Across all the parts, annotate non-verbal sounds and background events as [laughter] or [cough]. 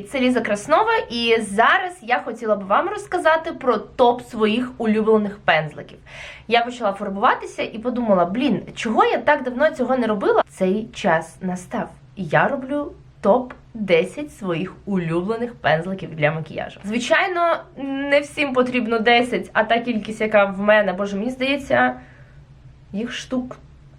Це Ліза Краснова, і зараз я хотіла б вам розказати про топ своїх улюблених пензликів. Я почала фарбуватися і подумала: блін, чого я так давно цього не робила? Цей час настав. Я роблю топ 10 своїх улюблених пензликів для макіяжу. Звичайно, не всім потрібно 10, а та кількість, яка в мене, боже, мені здається, їх штук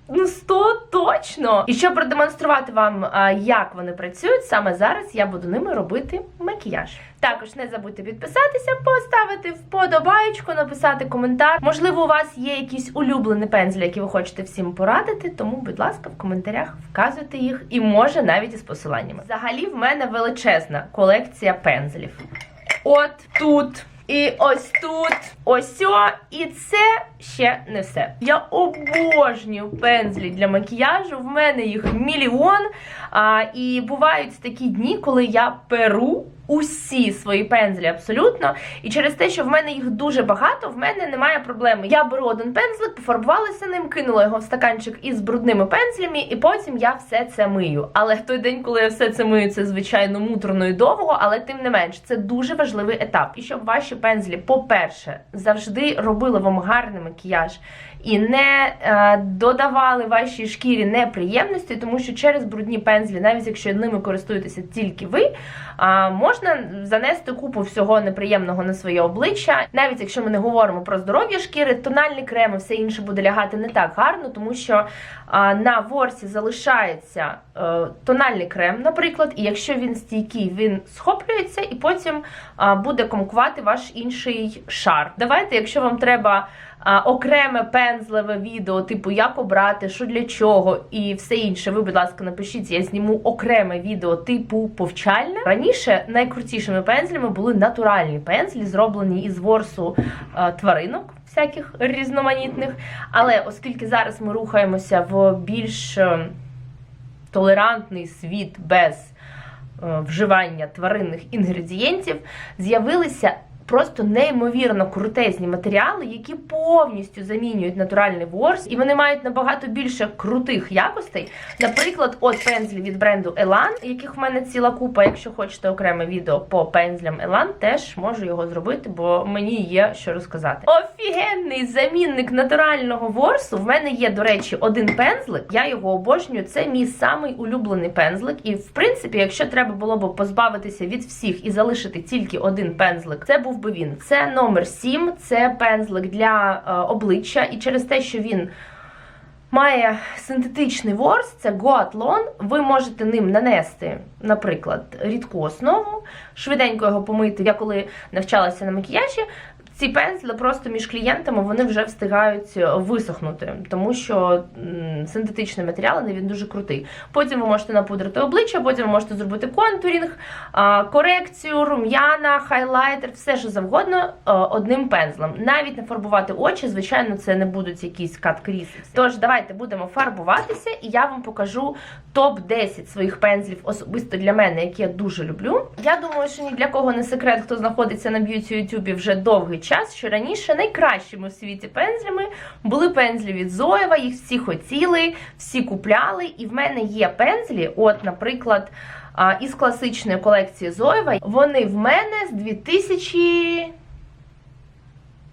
Ну, 100 точно! І щоб продемонструвати вам, як вони працюють, саме зараз я буду ними робити макіяж. Також не забудьте підписатися, поставити вподобаєчку, написати коментар. Можливо, у вас є якісь улюблені пензлі, які ви хочете всім порадити. Тому, будь ласка, в коментарях вказуйте їх і може навіть із посиланнями. Взагалі, в мене величезна колекція пензлів. От тут. І ось тут, ось о, і це ще не все. Я обожнюю пензлі для макіяжу. В мене їх мільйон. А, І бувають такі дні, коли я перу усі свої пензлі абсолютно. І через те, що в мене їх дуже багато, в мене немає проблеми. Я беру один пензлик, пофарбувалася ним, кинула його в стаканчик із брудними пензлями, і потім я все це мию. Але в той день, коли я все це мию, це звичайно муторно і довго, але тим не менш, це дуже важливий етап. І щоб ваші пензлі, по-перше, завжди робили вам гарний макіяж. І не е, додавали вашій шкірі неприємності, тому що через брудні пензлі, навіть якщо ними користуєтеся тільки ви, можна занести купу всього неприємного на своє обличчя. Навіть якщо ми не говоримо про здоров'я шкіри, тональний крем і все інше буде лягати не так гарно, тому що на ворсі залишається е, тональний крем, наприклад, і якщо він стійкий, він схоплюється і потім буде комкувати ваш інший шар. Давайте, якщо вам треба а, окреме пензлеве відео, типу як обрати, що для чого, і все інше. Ви, будь ласка, напишіть, я зніму окреме відео типу повчальне. Раніше найкрутішими пензлями були натуральні пензлі, зроблені із ворсу а, тваринок. Всяких різноманітних, але оскільки зараз ми рухаємося в більш е, толерантний світ без е, вживання тваринних інгредієнтів, з'явилися просто неймовірно крутезні матеріали, які повністю замінюють натуральний ворс, і вони мають набагато більше крутих якостей. Наприклад, от пензлі від бренду Elan, яких в мене ціла купа. Якщо хочете окреме відео по пензлям Elan, теж можу його зробити, бо мені є що розказати. Офігенний замінник натурального ворсу. В мене є, до речі, один пензлик. Я його обожнюю. Це мій самий улюблений пензлик. І в принципі, якщо треба було б позбавитися від всіх і залишити тільки один пензлик, це був би він. Це номер 7, це пензлик для е, обличчя, і через те, що він. Має синтетичний ворс, це Гоатлон. Ви можете ним нанести, наприклад, рідку основу, швиденько його помити. Я коли навчалася на макіяжі, ці пензлі просто між клієнтами вони вже встигають висохнути, тому що синтетичний матеріал він дуже крутий. Потім ви можете напудрити обличчя, потім ви можете зробити контурінг, корекцію, рум'яна, хайлайтер, все що завгодно одним пензлем. Навіть не фарбувати очі, звичайно, це не будуть якісь кат-кріси. Тож давайте будемо фарбуватися, і я вам покажу топ-10 своїх пензлів особисто для мене, які я дуже люблю. Я думаю, що ні для кого не секрет, хто знаходиться на б'юті Ютубі вже довгий час, що раніше найкращими у світі пензлями були пензлі від Зоєва, їх всі хотіли, всі купляли. І в мене є пензлі, от, наприклад, із класичної колекції Зоєва. Вони в мене з 2000...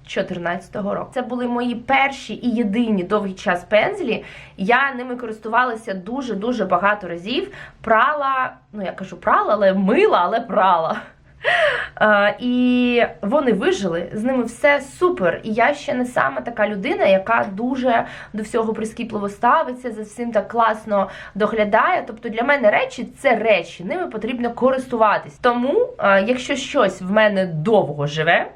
2014 року. Це були мої перші і єдині довгий час пензлі. Я ними користувалася дуже-дуже багато разів. Прала, ну я кажу прала, але мила, але прала. Е, і вони вижили, з ними все супер. І я ще не саме така людина, яка дуже до всього прискіпливо ставиться, за всім так класно доглядає. Тобто для мене речі це речі, ними потрібно користуватись. Тому, е, якщо щось в мене довго живе,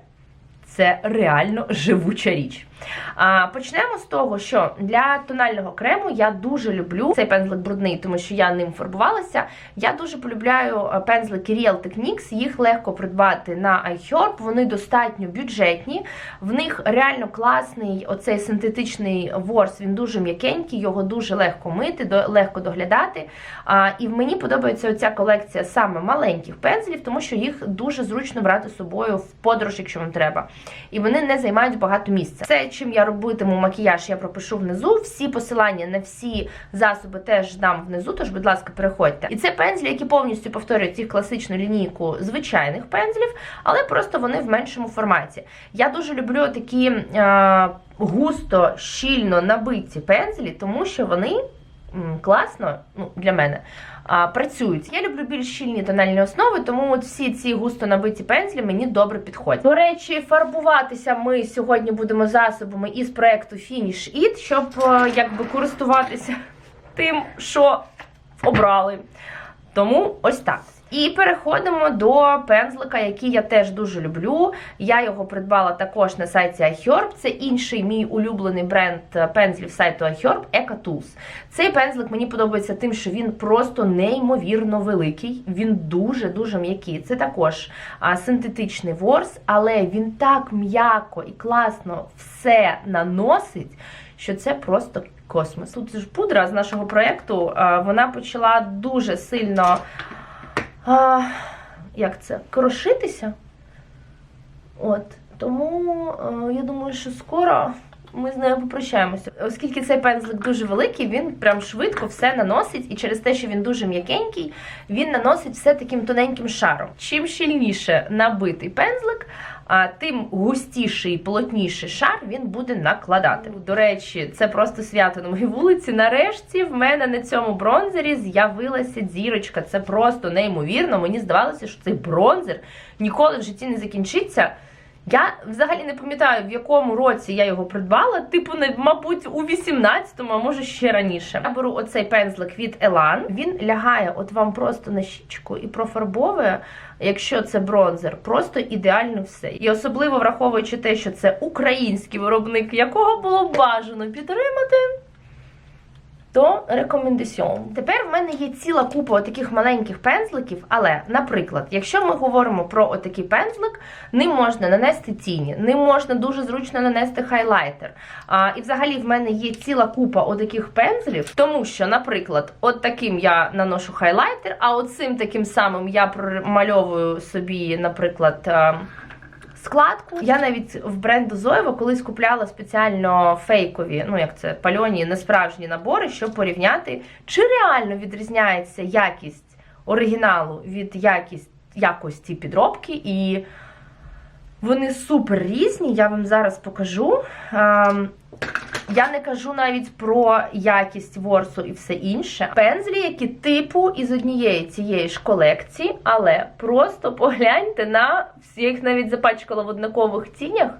це реально живуча річ. А, Почнемо з того, що для тонального крему я дуже люблю цей пензлик брудний, тому що я ним фарбувалася. Я дуже полюбляю е, пензлики Real Techniques, їх легко придбати на iHerb, вони достатньо бюджетні, в них реально класний оцей синтетичний ворс, він дуже м'якенький, його дуже легко мити, до, легко доглядати. А, І мені подобається оця колекція саме маленьких пензлів, тому що їх дуже зручно брати з собою в подорож, якщо вам треба. І вони не займають багато місця. Це чим я робитиму макіяж, я пропишу внизу. Всі посилання на всі засоби теж дам внизу, тож, будь ласка, переходьте. І це пензлі, які повністю повторюють їх класичну лінійку звичайних пензлів, але просто вони в меншому форматі. Я дуже люблю такі е, густо, щільно набиті пензлі, тому що вони класно, ну, для мене, працюють. Я люблю більш щільні тональні основи, тому от всі ці густо набиті пензлі мені добре підходять. До речі, фарбуватися ми сьогодні будемо засобами із проекту Finish It, щоб е, якби користуватися тим, що обрали. Тому ось так. І переходимо до пензлика, який я теж дуже люблю. Я його придбала також на сайті iHerb. Це інший мій улюблений бренд пензлів сайту iHerb Eco. Цей пензлик мені подобається тим, що він просто неймовірно великий. Він дуже-дуже м'який. Це також синтетичний ворс, але він так м'яко і класно все наносить, що це просто космос. Тут ж пудра з нашого проєкту, вона почала дуже сильно. А, як це? Крошитися. От. Тому е, я думаю, що скоро ми з нею попрощаємося. Оскільки цей пензлик дуже великий, він прям швидко все наносить, і через те, що він дуже м'якенький, він наносить все таким тоненьким шаром. Чим щільніше набитий пензлик, а тим густіший і плотніший шар він буде накладати. До речі, це просто свято на моїй вулиці. Нарешті в мене на цьому бронзері з'явилася зірочка. Це просто неймовірно. Мені здавалося, що цей бронзер ніколи в житті не закінчиться. Я взагалі не пам'ятаю, в якому році я його придбала. Типу, мабуть, у 18-му, а може ще раніше. Я беру оцей пензлик від Elan. Він лягає от вам просто на щічку і профарбовує, якщо це бронзер, просто ідеально все. І особливо враховуючи те, що це український виробник, якого було бажано підтримати. То рекомендаціон. Тепер в мене є ціла купа таких маленьких пензликів, але, наприклад, якщо ми говоримо про отакий пензлик, ним можна нанести тіні, ним можна дуже зручно нанести хайлайтер. А, і взагалі в мене є ціла купа отаких пензлів, тому що, наприклад, от таким я наношу хайлайтер, а оцим таким самим я промальовую собі, наприклад. Складку. Я навіть в бренду Зоєва колись купляла спеціально фейкові, ну як це пальоні, несправжні набори, щоб порівняти, чи реально відрізняється якість оригіналу від якість, якості підробки. І вони супер різні. Я вам зараз покажу. Я не кажу навіть про якість ворсу і все інше. Пензлі, які типу із однієї цієї ж колекції, але просто погляньте на їх навіть запачкала в однакових тінях.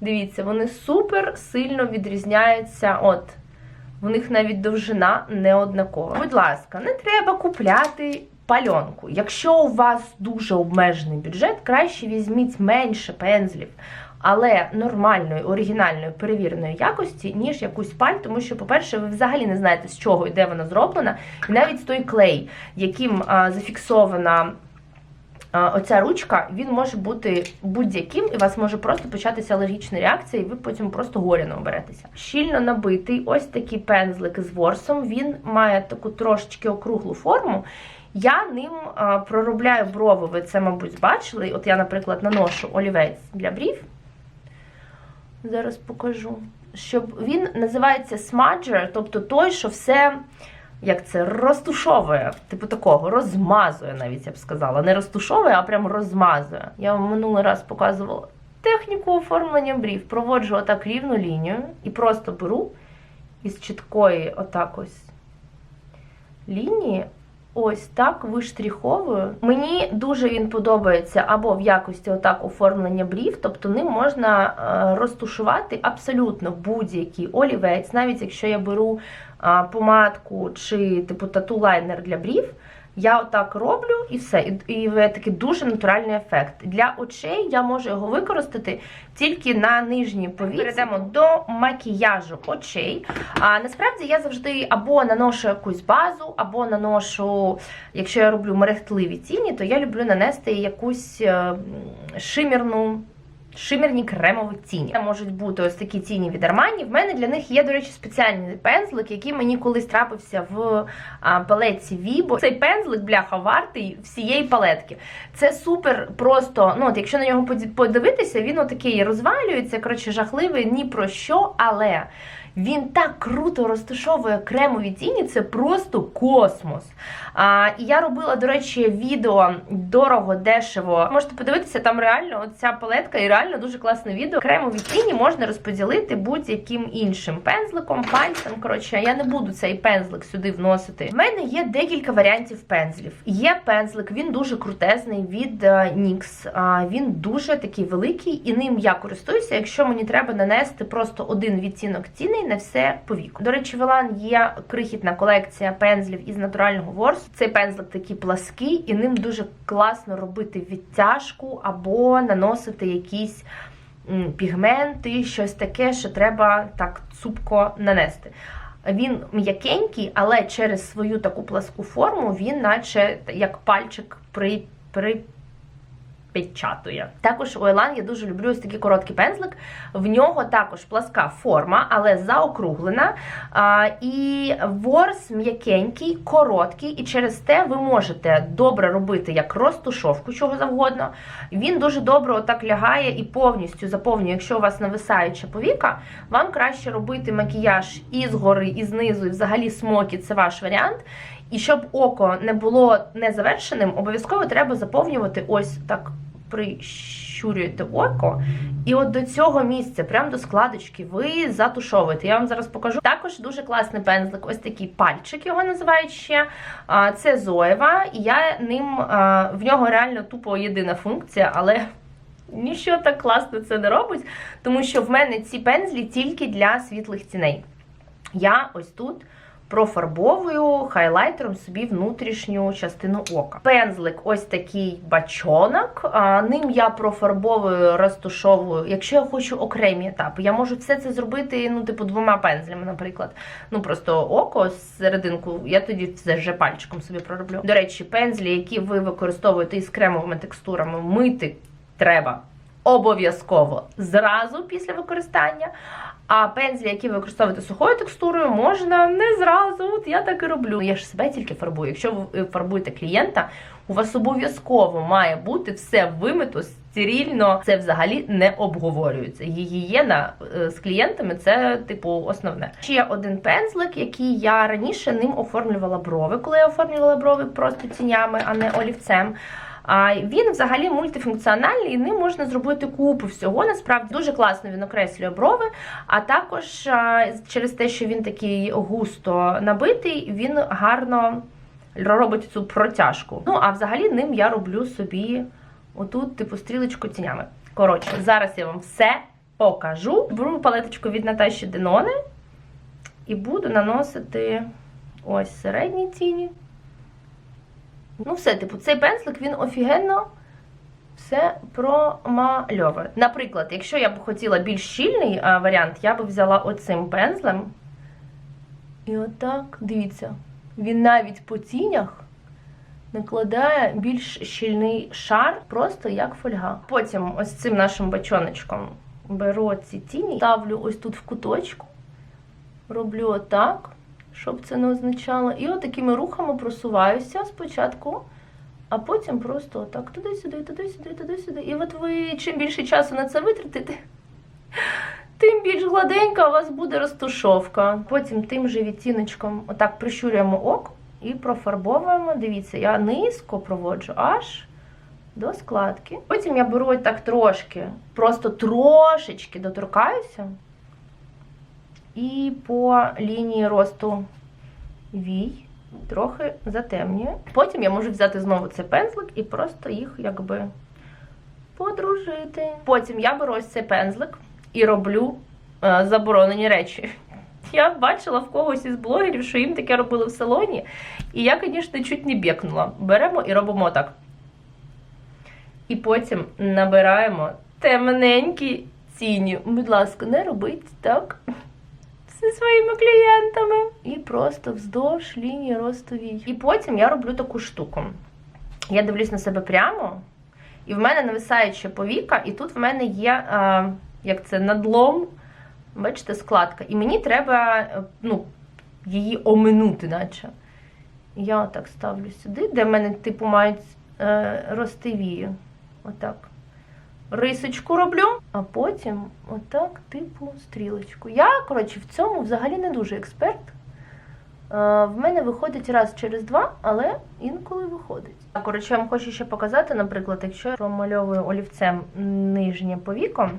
Дивіться, вони супер сильно відрізняються. От, в них навіть довжина не однакова. Будь ласка, не треба купляти пальонку. Якщо у вас дуже обмежений бюджет, краще візьміть менше пензлів але нормальної, оригінальної, перевіреної якості, ніж якусь паль, тому що, по-перше, ви взагалі не знаєте, з чого і де вона зроблена, і навіть той клей, яким зафіксована. Оця ручка, він може бути будь-яким, і у вас може просто початися алергічна реакція, і ви потім просто горяно оберетеся. Щільно набитий ось такий пензлик з ворсом. Він має таку трошечки округлу форму. Я ним проробляю брови, ви це, мабуть, бачили. От я, наприклад, наношу олівець для брів. Зараз покажу. Щоб він називається смаджер, тобто той, що все, як це, розтушовує, типу такого, розмазує, навіть я б сказала. Не розтушовує, а прям розмазує. Я вам минулий раз показувала техніку оформлення брів. Проводжу отак рівну лінію і просто беру із чіткої отак ось лінії. Ось так виштріховую. Мені дуже він подобається або в якості отак оформлення брів, тобто ним можна е, розтушувати абсолютно будь-який олівець, навіть якщо я беру помадку чи типу тату-лайнер для брів. Я отак роблю і все. І, і такий дуже натуральний ефект. Для очей я можу його використати тільки на нижній повіці. Перейдемо до макіяжу очей. А насправді я завжди або наношу якусь базу, або наношу, якщо я роблю мерехтливі тіні, то я люблю нанести якусь е, шимірну Шимерні кремові тіні. Це можуть бути ось такі тіні від Armani. В мене для них є, до речі, спеціальний пензлик, який мені колись трапився в а, палетці Vibo. Цей пензлик, бляха, вартий всієї палетки. Це супер просто. Ну, от якщо на нього подивитися, він отакий розвалюється, коротше, жахливий ні про що, але. Він так круто розташовує кремові тіні, це просто космос. А, я робила, до речі, відео дорого, дешево. Можете подивитися, там реально ця палетка і реально дуже класне відео. Кремові тіні можна розподілити будь-яким іншим пензликом, пальцем. Коротше, я не буду цей пензлик сюди вносити. В мене є декілька варіантів пензлів. Є пензлик, він дуже крутезний від е, NYX. Він дуже такий великий, і ним я користуюся, якщо мені треба нанести просто один відтінок на все повіку. До речі, в Елан є крихітна колекція пензлів із натурального ворсу. Цей пензлик такий плаский, і ним дуже класно робити відтяжку або наносити якісь пігменти, щось таке, що треба так цупко нанести. Він м'якенький, але через свою таку пласку форму він, наче як пальчик при, при Печатує. Також у Елан я дуже люблю ось такий короткий пензлик. В нього також пласка форма, але заокруглена. А, і ворс м'якенький, короткий, і через те ви можете добре робити як розтушовку, чого завгодно. Він дуже добре отак лягає і повністю заповнює. Якщо у вас нависаюча повіка, вам краще робити макіяж і згори, і знизу, і взагалі смокі це ваш варіант. І щоб око не було незавершеним, обов'язково треба заповнювати ось так прищурюєте око. І от до цього місця, прямо до складочки, ви затушовуєте. Я вам зараз покажу. Також дуже класний пензлик, ось такий пальчик його називають ще. Це Зоєва, і я ним в нього реально тупо єдина функція, але. Ніщо так класно це не робить, тому що в мене ці пензлі тільки для світлих тіней. Я ось тут профарбовую хайлайтером собі внутрішню частину ока. Пензлик ось такий бачонок. Ним я профарбовую, розтушовую. Якщо я хочу окремі етапи, я можу все це зробити, ну, типу, двома пензлями, наприклад. Ну, просто око серединку, я тоді все вже пальчиком собі пророблю. До речі, пензлі, які ви використовуєте із кремовими текстурами, мити треба обов'язково зразу після використання. А пензлі, які ви використовуєте сухою текстурою, можна не зразу. От я так і роблю. Я ж себе тільки фарбую. Якщо ви фарбуєте клієнта, у вас обов'язково має бути все вимито, стерильно. Це взагалі не обговорюється. Гігієна е, з клієнтами це типу основне. Ще один пензлик, який я раніше ним оформлювала брови, коли я оформлювала брови просто тінями, а не олівцем. А він взагалі мультифункціональний, і ним можна зробити купу всього. Насправді дуже класно він окреслює брови. А також через те, що він такий густо набитий, він гарно робить цю протяжку. Ну а взагалі ним я роблю собі отут, типу, стрілочку тінями. Коротше, зараз я вам все покажу. Беру палеточку від Наташі Денони і буду наносити ось середні тіні. Ну, все, типу, цей пензлик він офігенно все промальовує. Наприклад, якщо я б хотіла більш щільний а, варіант, я б взяла оцим пензлем. І отак, дивіться, він навіть по тінях накладає більш щільний шар, просто як фольга. Потім ось цим нашим бачоночком беру ці тіні, ставлю ось тут в куточку, роблю отак щоб це не означало. І отакими рухами просуваюся спочатку, а потім просто отак туди-сюди, туди-сюди, туди-сюди. І от ви чим більше часу на це витратите, [laughs] тим більш гладенька у вас буде розтушовка. Потім тим же відтіночком отак прищурюємо око і профарбовуємо. Дивіться, я низько проводжу аж. До складки. Потім я беру так трошки, просто трошечки доторкаюся і по лінії росту вій трохи затемнює. Потім я можу взяти знову цей пензлик і просто їх якби подружити. Потім я беру ось цей пензлик і роблю е, заборонені речі. [laughs] Я бачила в когось із блогерів, що їм таке робили в салоні. І я, звісно, чуть не бєкнула. Беремо і робимо так. І потім набираємо темненькі тіні. Будь ласка, не робіть так зі своїми клієнтами. І просто вздовж лінії росту. І потім я роблю таку штуку. Я дивлюсь на себе прямо І в мене нависає повіка, і тут в мене є е, як це надлом. Бачите, складка. І мені треба е, ну, її оминути, наче. Я отак ставлю сюди, де в мене, типу, мають е, рости вії. Отак. Рисочку роблю, а потім отак, типу, стрілочку. Я, коротше, в цьому взагалі не дуже експерт. Е, В мене виходить раз через два, але інколи виходить. Коротше, я вам хочу ще показати, наприклад, якщо я промальовую олівцем нижнє повіко,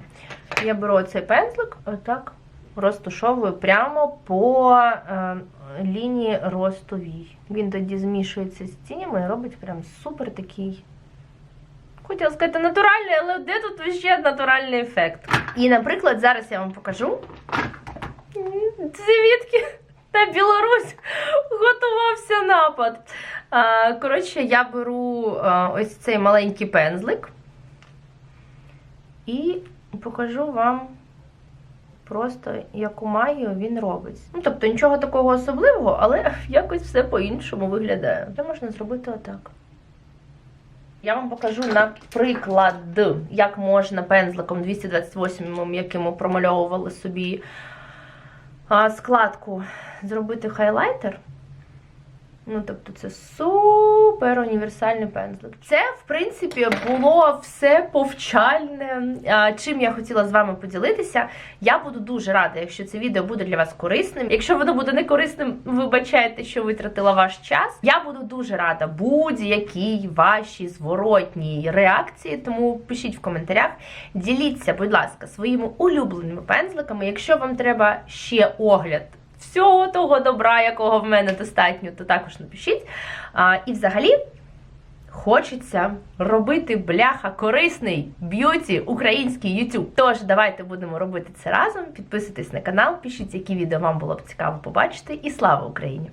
я беру цей пензлик, отак розташовую прямо по е, лінії росту вій. Він тоді змішується з тінями і робить прям супер такий. Хотіла сказати натуральний, але де тут ще натуральний ефект? І, наприклад, зараз я вам покажу. Звідки на Білорусь готувався напад. Коротше, я беру ось цей маленький пензлик і покажу вам просто, яку магію він робить. Ну, тобто нічого такого особливого, але [laughs] якось все по-іншому виглядає. Це можна зробити отак. Я вам покажу наприклад, як можна пензликом 228, яким ми промальовували собі складку, зробити хайлайтер. Ну, тобто, це супер універсальний пензлик. Це, в принципі, було все повчальне. Чим я хотіла з вами поділитися. Я буду дуже рада, якщо це відео буде для вас корисним. Якщо воно буде не корисним, вибачайте, що витратила ваш час. Я буду дуже рада будь-якій вашій зворотній реакції. Тому пишіть в коментарях. Діліться, будь ласка, своїми улюбленими пензликами. Якщо вам треба ще огляд всього того добра, якого в мене достатньо, то також напишіть. А, і взагалі. Хочеться робити бляха корисний б'юті український YouTube. Тож давайте будемо робити це разом. Підписуйтесь на канал, пишіть, які відео вам було б цікаво побачити. І слава Україні!